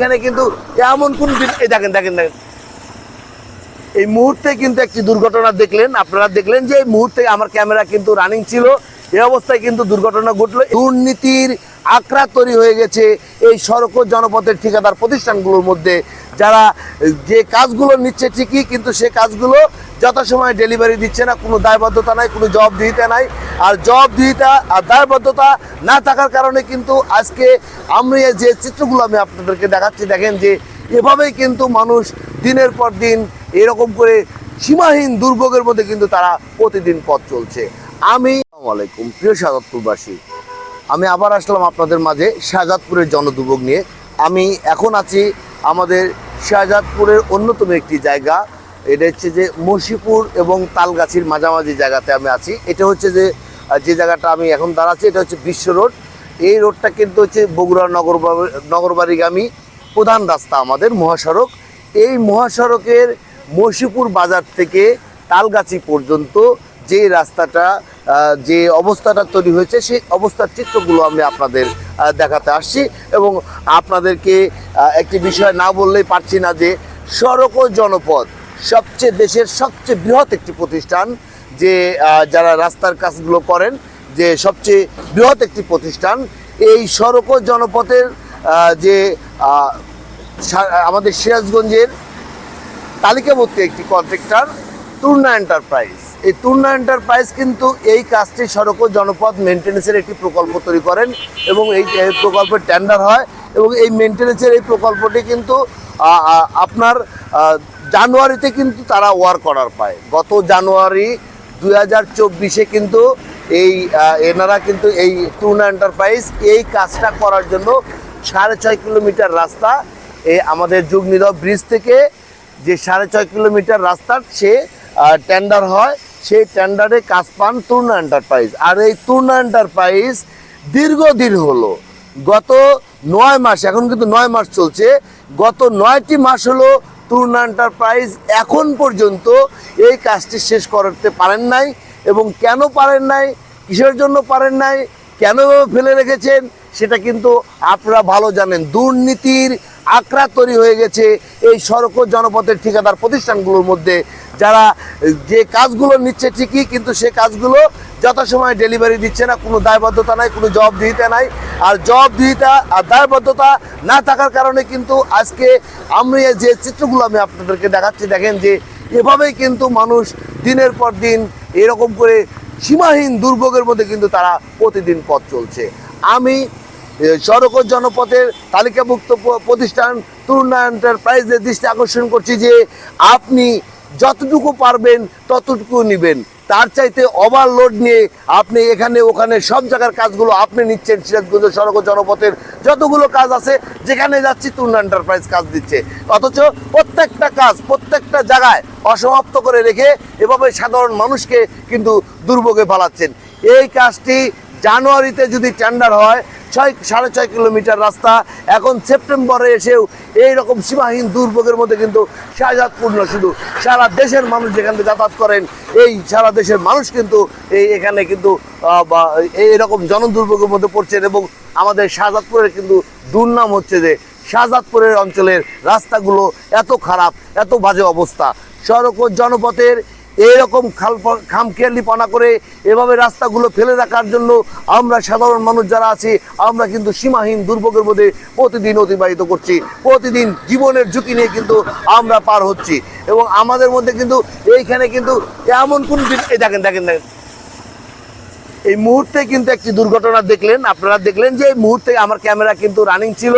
এখানে কিন্তু এমন কোন দেখেন দেখেন দেখেন। এই মুহূর্তে কিন্তু একটি দুর্ঘটনা দেখলেন, আপনারা দেখলেন যে এই মুহূর্তে আমার ক্যামেরা কিন্তু রানিং ছিল। এই অবস্থায় কিন্তু দুর্ঘটনা ঘটলো। দুর্নীতির আকড়া তৈরি হয়ে গেছে এই সড়ক জনপথের ঠিকাদার প্রতিষ্ঠানগুলোর মধ্যে। যারা যে কাজগুলো নিচ্ছে ঠিকই, কিন্তু সে কাজগুলো যথাসময়ে ডেলিভারি দিচ্ছে না, কোনো দায়বদ্ধতা নাই, কোনো জবাবদিহিতা নাই। আর জবাবদিহিতা আর দায়বদ্ধতা না থাকার কারণে কিন্তু আজকে আমি যে চিত্রগুলো আমি আপনাদেরকে দেখাচ্ছি, দেখেন যে এভাবেই কিন্তু মানুষ দিনের পর দিন এরকম করে সীমাহীন দুর্ভোগের মধ্যে কিন্তু তারা প্রতিদিন পথ চলছে। আমি আলাইকুম, প্রিয় শাহজাদপুরবাসী। আমি আবার আসলাম আপনাদের মাঝে শাহজাদপুরের জনদুর্ভোগ নিয়ে। আমি এখন আছি আমাদের শাহজাদপুরের অন্যতম একটি জায়গা এটা হচ্ছে যে মসিপুর এবং তালগাছির মাঝামাঝি জায়গাতে আমি আছি। এটা হচ্ছে যে যে জায়গাটা আমি এখন দাঁড়াচ্ছি, এটা হচ্ছে বিশ্ব রোড। এই রোডটা কিন্তু হচ্ছে বগুড়া নগর নগরবাড়িগামী প্রধান রাস্তা আমাদের, মহাসড়ক। এই মহাসড়কের মসিপুর বাজার থেকে তালগাছি পর্যন্ত যে রাস্তাটা যে অবস্থাটা তৈরি হয়েছে, সেই অবস্থার চিত্রগুলো আমি আপনাদের দেখাতে আসছি এবং আপনাদেরকে একটি বিষয় না বললেই পারছি না যে সড়ক ও জনপদ সবচেয়ে দেশের সবচেয়ে বৃহৎ একটি প্রতিষ্ঠান যে যারা রাস্তার কাজগুলো করেন, যে সবচেয়ে বৃহৎ একটি প্রতিষ্ঠান। এই সড়ক জনপথের যে আমাদের সিরাজগঞ্জের তালিকাভুক্ত একটি কন্ট্রাক্টর তুর্না এন্টারপ্রাইজ। এই তুর্না এন্টারপ্রাইজ কিন্তু এই কাজটি সড়ক ও জনপথ মেনটেন্যান্সের একটি প্রকল্প তৈরি করেন এবং এই প্রকল্পের টেন্ডার হয় এবং এই মেনটেন্যান্সের এই প্রকল্পটি কিন্তু আপনার জানুয়ারিতে কিন্তু তারা ওয়ার করার পায়। গত জানুয়ারি দুই হাজার চব্বিশে কিন্তু এই এনারা কিন্তু এই তুর্না এন্টারপ্রাইজ এই কাজটা করার জন্য সাড়ে ছয় কিলোমিটার রাস্তা এই আমাদের যুগনিধব ব্রিজ থেকে যে সাড়ে ছয় কিলোমিটার রাস্তার সে টেন্ডার হয়। সেই টেন্ডারে কাজ পান তুর্না এন্টারপ্রাইজ আর এই তুর্না এন্টারপ্রাইজ দীর্ঘদিন হলো। গত নয় মাস, এখন কিন্তু নয় মাস চলছে। গত নয়টি মাস হলো তুর্না এন্টারপ্রাইজ এখন পর্যন্ত এই কাজটি শেষ করতে পারেন নাই এবং কেন পারেন নাই, কিসের জন্য পারেন নাই, কেন ফেলে রেখেছেন, সেটা কিন্তু আপনারা ভালো জানেন। দুর্নীতির আকড়া তৈরি হয়ে গেছে এই সড়ক ও জনপথের ঠিকাদার প্রতিষ্ঠানগুলোর মধ্যে। যারা যে কাজগুলো নিচ্ছে ঠিকই, কিন্তু সে কাজগুলো যথাসময়ে ডেলিভারি দিচ্ছে না, কোনো দায়বদ্ধতা নাই, কোনো জবাবদিহিতা নাই। আর জবাবদিহিতা আর দায়বদ্ধতা না থাকার কারণে কিন্তু আজকে আমি যে চিত্রগুলো আমি আপনাদেরকে দেখাচ্ছি, দেখেন যে এভাবেই কিন্তু মানুষ দিনের পর দিন এরকম করে সীমাহীন দুর্ভোগের মধ্যে কিন্তু তারা প্রতিদিন পথ চলছে। আমি সড়ক ও জনপথের তালিকাভুক্ত প্রতিষ্ঠান তুর্না এন্টারপ্রাইজের দৃষ্টি আকর্ষণ করছি যে আপনি যতটুকু পারবেন ততটুকু নেবেন। তার চাইতে ওভারলোড নিয়ে আপনি এখানে, ওখানে সব জায়গার কাজগুলো আপনি নিচ্ছেন সিরাজগঞ্জ সড়ক জনপথের যতগুলো কাজ আছে, যেখানে যাচ্ছি তুর্না এন্টারপ্রাইজ কাজ দিচ্ছে। অথচ প্রত্যেকটা কাজ প্রত্যেকটা জায়গায় অসমাপ্ত করে রেখে এভাবে সাধারণ মানুষকে কিন্তু দুর্ভোগে ফালাচ্ছেন। এই কাজটি জানুয়ারিতে যদি টেন্ডার হয় ছয় সাড়ে ছয় কিলোমিটার রাস্তা। এখন সেপ্টেম্বরে এসেও এই রকম সীমাহীন দুর্ভোগের মধ্যে কিন্তু শাহজাদপুর না শুধু সারা দেশের মানুষ যেখান থেকে যাতায়াত করেন এই সারা দেশের মানুষ কিন্তু এই এখানে কিন্তু আহ, বা এই এরকম জনদুর্ভোগের মধ্যে পড়ছেন এবং আমাদের শাহজাদপুরের কিন্তু দুর্নাম হচ্ছে যে শাহজাদপুরের অঞ্চলের রাস্তাগুলো এত খারাপ এত বাজে অবস্থা। সড়ক ও জনপথের এইরকম খাল খামখেয়ালিপনা করে এভাবে রাস্তাগুলো ফেলে রাখার জন্য আমরা সাধারণ মানুষ যারা আছি, আমরা কিন্তু সীমাহীন দুর্ভোগের মধ্যে প্রতিদিন অতিবাহিত করছি। প্রতিদিন জীবনের ঝুঁকি নিয়ে কিন্তু আমরা পার হচ্ছি। এবং আমাদের মধ্যে কিন্তু এইখানে কিন্তু এমন কোন দেখেন দেখেন দেখেন। এই মুহূর্তে কিন্তু একটি দুর্ঘটনা দেখলেন, আপনারা দেখলেন যে এই মুহূর্তে আমার ক্যামেরা কিন্তু রানিং ছিল।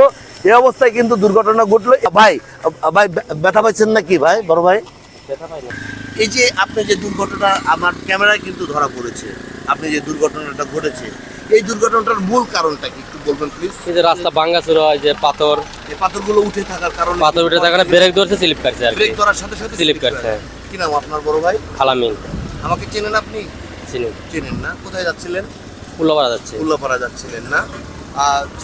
এই অবস্থায় কিন্তু দুর্ঘটনা ঘটলো। ভাই ভাই, ব্যথা পাচ্ছেন নাকি ভাই, বড় ভাই? এই যে আপনি যে দুর্ঘটনা আমার ক্যামেরায় কিন্তু ধরা পড়েছে। আপনি যে দুর্ঘটনাটা ঘটেছে এই দুর্ঘটনাটার মূল কারণটা কি? একটু বলবেন প্লিজ এই যে রাস্তা ভাঙ্গা শুরু হয় যে পাথর। এই পাথরগুলো উঠে থাকার কারণে পাথর উঠে থাকার ব্রেক ধরছে স্লিপ কাটছে আর ব্রেক ধরার সাথে সাথে স্লিপ কাটছে। কি নাম আপনার বড় ভাই? খালামিন। আমাকে চেনেন আপনি? চিনি। চেনেন না। কোথায় যাচ্ছিলেন? উল্লাপাড়া যাচ্ছে উল্লাপাড়া যাচ্ছিলেন না।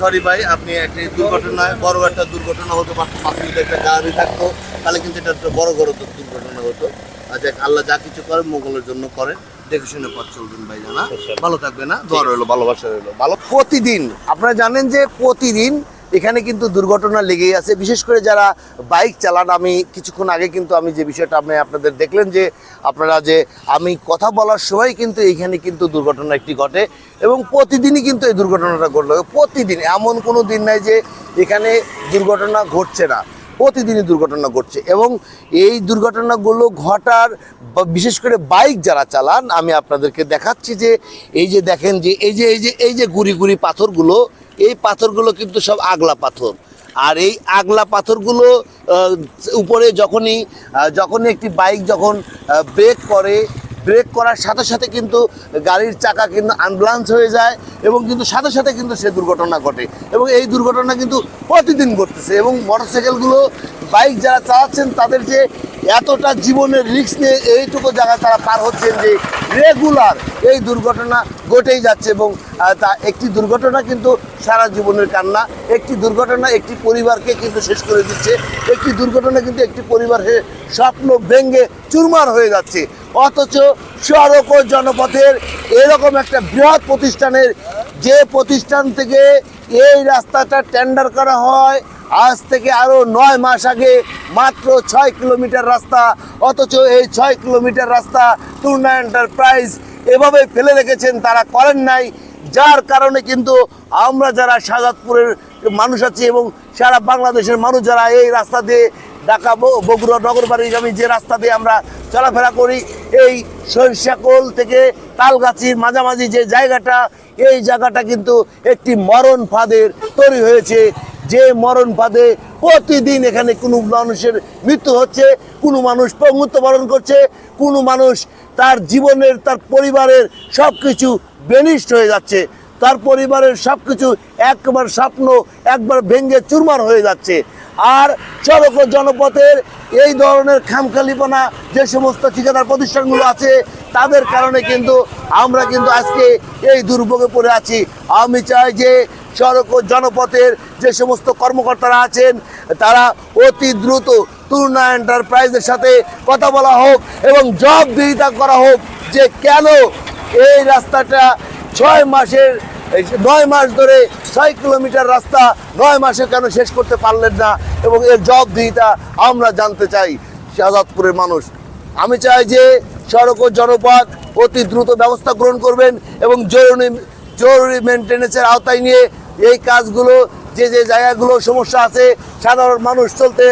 সরি ভাই আপনি একটি দুর্ঘটনায় বড় একটা দুর্ঘটনা হতো পাশে যদি একটা গাড়ি থাকতো। তাহলে কিন্তু এটা একটা বড় বড় দুর্ঘটনা হতো। যাক আল্লাহ যা কিছু করে মোগলের জন্য করেন দেখে শুনে পথ চলবেন ভাই জানা ভালো থাকবে না? দোয়া রইল ভালোবাসা রইল। ভালো প্রতিদিন আপনারা জানেন যে প্রতিদিন এখানে কিন্তু দুর্ঘটনা লেগেই আছে। বিশেষ করে যারা বাইক চালান আমি কিছুক্ষণ আগে কিন্তু আমি যে বিষয়টা আপনি আপনাদের দেখলেন যে আপনারা যে আমি কথা বলার সময় কিন্তু এইখানে কিন্তু দুর্ঘটনা একটি ঘটে এবং প্রতিদিনই কিন্তু এই দুর্ঘটনাটা ঘটলো। প্রতিদিন এমন কোনো দিন নাই যে এখানে দুর্ঘটনা ঘটছে না। প্রতিদিনই দুর্ঘটনা ঘটছে এবং এই দুর্ঘটনাগুলো ঘটার বিশেষ করে বাইক যারা চালান, আমি আপনাদেরকে দেখাচ্ছি যে এই যে দেখেন যে, এই যে এই যে এই যে গুড়ি গুড়ি পাথরগুলো, এই পাথরগুলো কিন্তু সব আগলা পাথর। আর এই আগলা পাথরগুলো উপরে যখনই যখনই একটি বাইক যখন ব্রেক করে ব্রেক করার সাথে সাথে কিন্তু গাড়ির চাকা কিন্তু আনব্লান্স হয়ে যায় এবং কিন্তু সাথে সাথে কিন্তু সে দুর্ঘটনা ঘটে। এবং এই দুর্ঘটনা কিন্তু প্রতিদিন ঘটতেছে এবং মোটরসাইকেলগুলো, বাইক যারা চালাচ্ছেন তাদের যে এতটা জীবনের রিস্ক নিয়ে এইটুকু জায়গা তারা পার হচ্ছেন যে রেগুলার এই দুর্ঘটনা ঘটেই যাচ্ছে এবং তা একটি দুর্ঘটনা কিন্তু সারা জীবনের কান্না, একটি দুর্ঘটনা একটি পরিবারকে কিন্তু শেষ করে দিচ্ছে, একটি দুর্ঘটনা কিন্তু একটি পরিবারের স্বপ্ন ভেঙে চুরমার হয়ে যাচ্ছে। অথচ সড়ক ও জনপথের এরকম একটা বৃহৎ প্রতিষ্ঠানের যে প্রতিষ্ঠান থেকে এই রাস্তাটা টেন্ডার করা হয়, আজ থেকে আরও নয় মাস আগে মাত্র ছয় কিলোমিটার রাস্তা, অথচ এই ছয় কিলোমিটার রাস্তা টুর্না এন্টারপ্রাইজ এভাবে ফেলে রেখেছেন, তারা করেন নাই। যার কারণে কিন্তু আমরা যারা শাহজাদপুরের মানুষ আছি এবং সারা বাংলাদেশের মানুষ যারা এই রাস্তা দিয়ে ঢাকা বগুড়া নগরবাড়িগামী যে রাস্তা দিয়ে আমরা চলাফেরা করি, এই সরিষাকোল থেকে তালগাছির মাঝামাঝি যে জায়গাটা, এই জায়গাটা কিন্তু একটি মরণ ফাঁদের তৈরি হয়েছে। যে মরণ ফাঁদে প্রতিদিন এখানে কোনো মানুষের মৃত্যু হচ্ছে, কোনো মানুষ মৃত্যুবরণ করছে, কোনো মানুষ তার জীবনের, তার পরিবারের সব কিছু বেনিষ্ট হয়ে যাচ্ছে। তার পরিবারের সব কিছু একবার স্বপ্ন, একবার ভেঙ্গে চুরমার হয়ে যাচ্ছে। আর ও জনপথের এই ধরনের খামখালিপনা যে সমস্ত ঠিকাদার প্রতিষ্ঠানগুলো আছে, তাদের কারণে কিন্তু আমরা কিন্তু আজকে এই দুর্ভোগে পড়ে আছি। আমি চাই যে সড়ক ও জনপথের যে সমস্ত কর্মকর্তারা আছেন, তারা অতি দ্রুত তুলনা এন্টারপ্রাইজের সাথে কথা বলা হোক এবং জবাবদিহিতা করা হোক যে কেন এই রাস্তাটা ছয় মাসের নয় মাস ধরে ছয় কিলোমিটার রাস্তা, নয় মাসে কেন শেষ করতে পারলেন না? এবং এর জবাবদিহিতা আমরা জানতে চাই শাহজাদপুরের মানুষ। আমি চাই যে সড়ক ও জনপথ অতি দ্রুত ব্যবস্থা গ্রহণ করবেন এবং জরুরি জরুরি মেনটেন্যান্সের আওতায় নিয়ে এই কাজগুলো, যে যে জায়গাগুলো সমস্যা আছে, সাধারণ মানুষ চলতে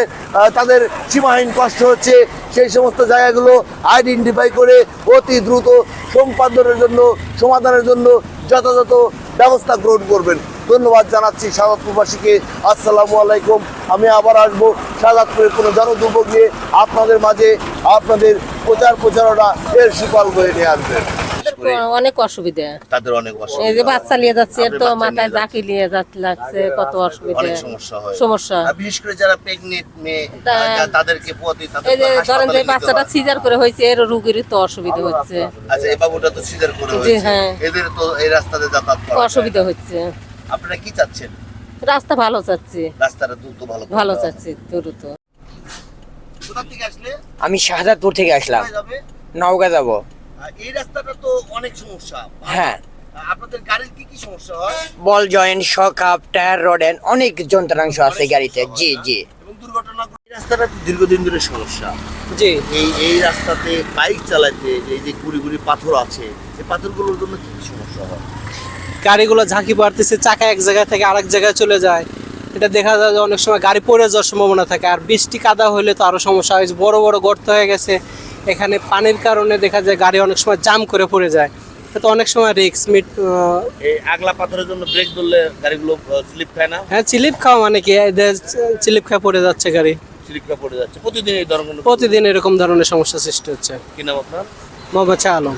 তাদের সীমাহীন কষ্ট হচ্ছে, সেই সমস্ত জায়গাগুলো আইডেন্টিফাই করে অতি দ্রুত সম্পাদনের জন্য, সমাধানের জন্য যথাযথ ব্যবস্থা গ্রহণ করবেন। ধন্যবাদ জানাচ্ছি সাজাদপুরবাসীকে আসসালামু আলাইকুম। আমি আবার আসব সাদাতপুরের কোনো জনদুর্ভোগ নিয়ে আপনাদের মাঝে। আপনাদের প্রচার প্রচারণা এর সুফল বয়ে নিয়ে আসবেন অনেক অসুবিধা। তাদের অনেক এই যে বাচ্চা নিয়ে যাচ্ছে তো মাথায়। জাকি নিয়ে যাচ্ছে লাগছে কত অসুবিধা। অনেক সমস্যা হয়। সমস্যা। বিশেষ করে যারা প্রেগনেন্ট মেয়ে তাদেরকে প্রতি তাদের এই যে ধরেন যে বাচ্চাটা সিজার করে হয়েছে এর রুগীর তো অসুবিধা হচ্ছে। আচ্ছা এই বাবুটা তো সিজার করে হয়েছে। হ্যাঁ। এদের তো এই রাস্তাতে যাতায়াত করা অসুবিধা হচ্ছে। আপনারা কি চাচ্ছেন? রাস্তা ভালো চাচ্ছি। রাস্তাটা দ্রুত ভালো ভালো চাচ্ছি দ্রুত। আমি শাহজাদপুর থেকে আসলাম। নওগাঁ যাব। এই রাস্তাটা তো অনেক সমস্যা। হ্যাঁ। আপনাদের গাড়ির কি কি সমস্যা হয়? Ball joint shock up tie rod end অনেক যন্ত্রাংশ আছে গাড়িতে। জি জি। এবং দুর্ঘটনা এই রাস্তাটা দীর্ঘদিন ধরে সমস্যা। জি। এই এই রাস্তাতে বাইক চালাতে এই যে গুড়ি গুড়ি পাথর আছে এই পাথরগুলোর জন্য কি কি সমস্যা হয়? গাড়িগুলো ঝাঁকি পড়তেছে চাকা এক জায়গা থেকে আরেক জায়গায় চলে যায়। এটা দেখা যায় যে অনেক সময় গাড়ি পড়ে যাওয়ার সম্ভাবনা থাকে আর বৃষ্টি কাদা হলে তো আরও সমস্যা হয়। বড় বড় গর্ত হয়ে গেছে এখানে পানির কারণে দেখা যায় গাড়ি অনেক সময় জাম করে পড়ে যায়। তো অনেক সময় রিক্স মিট আগলা পাথরের জন্য ব্রেক ধরলে গাড়িগুলো স্লিপ খায় না? হ্যাঁ চিলিপ খাওয়া মানে কি স্লিপ খাওয়া পড়ে যাচ্ছে গাড়ি। স্লিপ খায় পড়ে যাচ্ছে। প্রতিদিন এই ধরনের প্রতিদিন এরকম ধরনের সমস্যা সৃষ্টি হচ্ছে। কি নাম আপনার? মোহাম্মদ শাহ আলম।